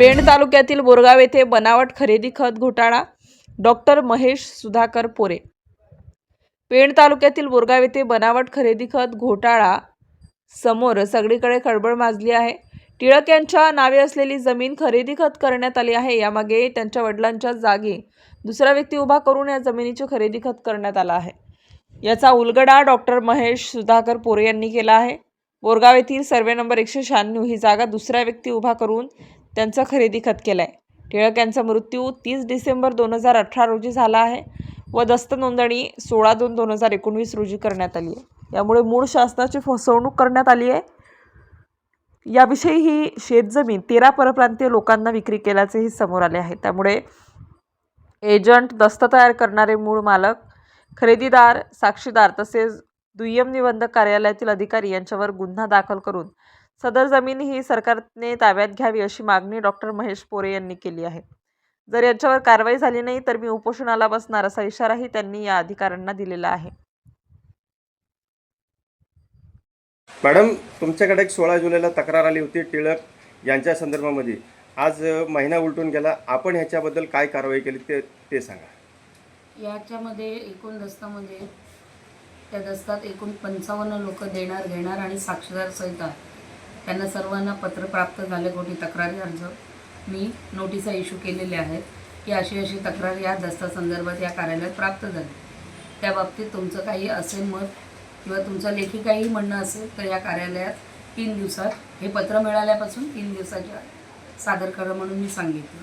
पेण तालुक्यातील बोरगाव येथे बनावट खरेदी खत घोटाळा. डॉक्टर महेश सुधाकर पोरे. पेण तालुक्यातील बोरगाव येथे बनावट खरेदी खत घोटाळा. समोर सगळीकडे खळबळ माजली आहे. टिळक यांच्या नावे असलेली जमीन खरेदी खत करण्यात आली आहे. यामागे त्यांच्या वडिलांच्या जागी दुसरा व्यक्ती उभा करून या जमिनीची खरेदी खत करण्यात आला आहे. याचा उलगडा डॉक्टर महेश सुधाकर पोरे यांनी केला आहे. बोरगाव येथील सर्वे नंबर एकशे शहाण्णव ही जागा दुसऱ्या व्यक्ती उभा करून त्यांचा खरेदी खत केला आहे टिळक यांचा मृत्यू तीस डिसेंबर दोन हजार अठरा रोजी झाला आहे व दस्त नोंदणी सोळा दोन दोन हजार एकोणवीस रोजी करण्यात आली आहे. यामुळे मूळ शासनाची फसवणूक करण्यात आली आहे. याविषयी ही शेतजमीन तेरा परप्रांतीय लोकांना विक्री केल्याचेही समोर आले आहे. त्यामुळे एजंट दस्त तयार करणारे मूळ मालक खरेदीदार साक्षीदार तसेच दुय्यम निबंधक कार्यालयातील अधिकारी यांच्यावर गुन्हा दाखल करून सदर जमीन ही सरकारने ताब्यात घ्यावी अशी मागणी डॉक्टर महेश पोरे यांनी केली आहे. जर यांच्यावर कारवाई झाली नाही तर मी उपोषणाला बसणार असा इशाराही त्यांनी या अधिकाऱ्यांना दिलेला आहे. मॅडम तुमच्याकडे एक सोळा जुलैला तक्रार आली होती टिळक यांच्या संदर्भामध्ये. आज महिना उलटून गेला. आपण ह्याच्याबद्दल काय कारवाई केली ते ते सांगा. याच्यामध्ये एकूण दस्तामध्ये त्या दस्तात एकूण पंचावन्न लोक देणार घेणार आणि साक्षीदार सहित आहेत. त्यांना सर्वांना पत्र प्राप्त झाले कोटी तक्रारी अर्ज. मी नोटिसा इश्यू केलेल्या आहेत की अशी अशी तक्रार या दस्तासंदर्भात या कार्यालयात प्राप्त झाली. त्या बाबतीत तुमचं काही असेल मत किंवा तुमचं लेखी काही म्हणणं असेल तर या कार्यालयात तीन दिवसात हे पत्र मिळाल्यापासून तीन दिवसाच्या सादर करा म्हणून मी सांगितलं.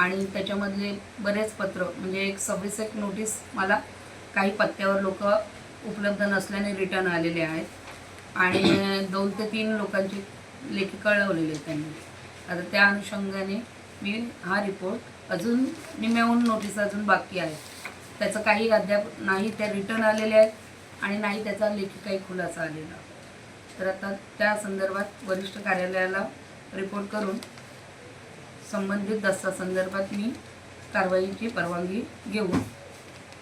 आणि त्याच्यामधले बरेच पत्र म्हणजे एक सव्वीस एक नोटीस मला काही पत्त्यावर लोक उपलब्ध नसल्याने रिटर्न आलेले आहेत. आणि दोन ते तीन लोकांची लेखी कळवलेली आहेत त्यांनी. आता त्या अनुषंगाने मी हा रिपोर्ट अजून निम्याहून नोटीस अजून बाकी आहे. त्याचं काही अद्याप नाही त्या रिटर्न आलेले आहेत आणि नाही त्याचा लेखी काही खुलासा आलेला. तर आता त्या संदर्भात वरिष्ठ कार्यालयाला रिपोर्ट करून संबंधित दस्तासंदर्भात मी कारवाईची परवानगी घेऊन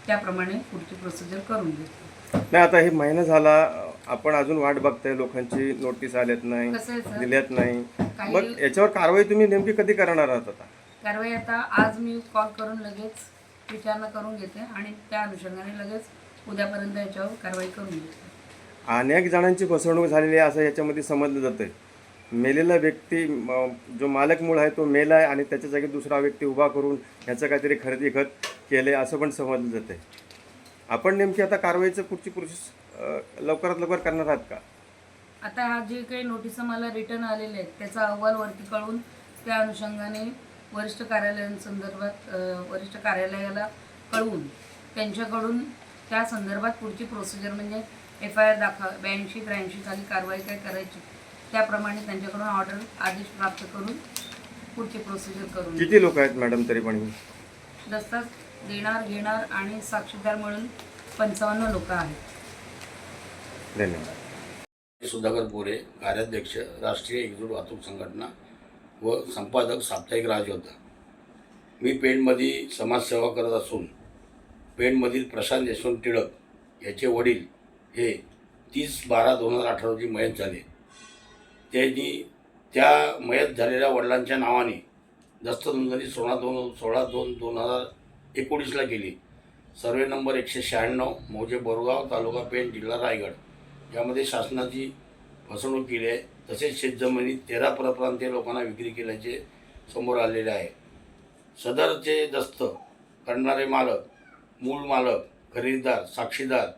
त्याप्रमाणे पुढची प्रोसिजर करून घेतो. नाही आता हे महिना झाला आपण अजून वाट बघताय लोकांची नोटीस आल्यात नाही कसं आहे सर दिल्यात नाही. काही- मग याच्यावर कारवाई तुम्ही नेमकी कधी करणार आहात आता? कारवाई आता आज मी कॉल करून लगेच विचारणा करून घेते आणि त्या अनुषंगाने लगेच उद्यापर्यंत याच्यावर कारवाई करून घेते. अनेक जणांची फसवणूक झालेली आहे असं याच्यामध्ये समजलं जातंय. मेलेला व्यक्ती म, जो मालक मूळ आहे तो मेला आहे आणि त्याच्या जागी दुसरा व्यक्ती उभा करून ह्याचं काहीतरी खरेदी खत केले असं पण समजलं जातंय. आपण नेमकी आता कारवाईचं पुढची प्रोसेस लवकरात लवकर करणार आहात का आता हा जे काही नोटिसा मला रिटर्न आलेले आहेत त्याचा अहवाल वरती कळून त्या अनुषंगाने वरिष्ठ कार्यालयांसंदर्भात वरिष्ठ कार्यालयाला कळवून त्यांच्याकडून त्या संदर्भात पुढची प्रोसिजर म्हणजे एफ आय आर दाखल ब्याऐंशी त्र्याऐंशी खाली कारवाई काय करायची त्याप्रमाणे त्यांच्याकडून ऑर्डर आदेश प्राप्त करून पुढची प्रोसिजर करून. किती लोक आहेत मॅडम तरी पण? दस्ताच देणार घेणार आणि साक्षीदार मिळून पंचावन्न लोक आहेत धन्यवाद. सुधाकर बोरे कार्याध्यक्ष राष्ट्रीय एकजूट वाहतूक संघटना व संपादक साप्ताहिक राजयोद्धा. मी पेणमध्ये समाजसेवा करत असून पेणमधील प्रशांत यशवंत टिळक याचे वडील हे तीस बारा दोन हजार अठरा रोजी मयत झाले. त्यांनी त्या मयत झालेल्या वडिलांच्या नावाने दस्त नोंदणी सोळा दोन सोळा दोन दोन हजार एकोणीसला केली. सर्वे नंबर एकशे शहाण्णव मौजे बोरगाव तालुका पेण जिल्हा रायगड. ज्यामध्ये शासनाची फसवणूक केली आहे. तसेच शेतजमिनी तेरा परप्रांतीय लोकांना विक्री केल्याचे समोर आलेले आहे. सदरचे दस्त करणारे मालक मूळ मालक खरेदीदार साक्षीदार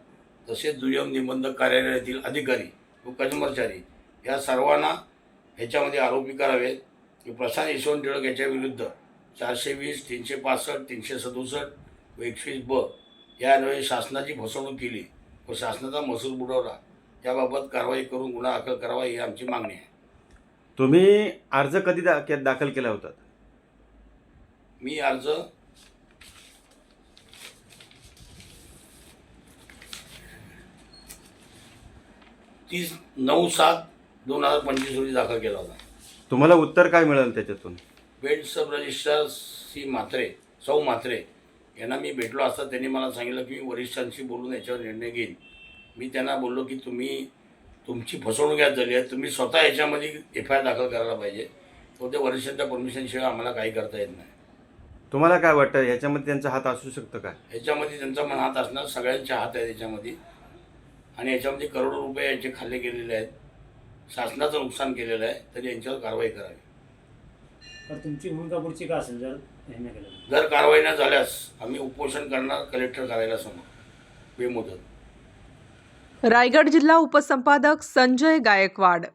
तसेच दुय्यम निबंधक कार्यालयातील अधिकारी व कर्मचारी या सर्वांना ह्याच्यामध्ये आरोपी करावेत. की प्रशांत यशवंत टिळक याच्या विरुद्ध चारशे वीस तीनशे पासष्ट तीनशे सदुसष्ट व एकवीस ब या अन्वये शासनाची फसवणूक केली व शासनाचा महसूल बुडवला. त्याबाबत कारवाई करून गुन्हा दाखल करावा ही आमची मागणी आहे. तुम्ही अर्ज कधी दा के- दाखल केला होता? मी अर्ज तीस नऊ सात दोन हजार पंचवीस रोजी दाखल केला होता. तुम्हाला उत्तर काय मिळालं त्याच्यातून? पेड सब रजिस्ट्रार सी म्हात्रे सौ म्हात्रे यांना मी भेटलो असता त्यांनी मला सांगितलं की मी वरिष्ठांशी बोलून याच्यावर निर्णय घेईन. मी त्यांना बोललो की तुम्ही तुमची फसवणूक यात झाली आहे तुम्ही स्वतः याच्यामध्ये एफ आय आर दाखल करायला पाहिजे. तो ते वरिष्ठांच्या परमिशनशिवाय आम्हाला काही करता येत नाही. तुम्हाला काय वाटतं? याच्यामध्ये त्यांचा हात असू शकतो का? याच्यामध्ये त्यांचा मन हात असणार. सगळ्यांचे हात आहेत याच्यामध्ये. आणि याच्यामध्ये करोडो रुपये यांचे खाल्ले गेलेले आहेत. शासनाचं नुकसान केलेलं आहे. तरी यांच्यावर कारवाई करावी. तर तुमची भूमिका पुढची का असेल? जर हे नाही केलं जर कारवाई न झाल्यास आम्ही उपोषण करणार कलेक्टर कार्यालया समोर बेमुदत. रायगड जिल्हा उपसंपादक संजय गायकवाड.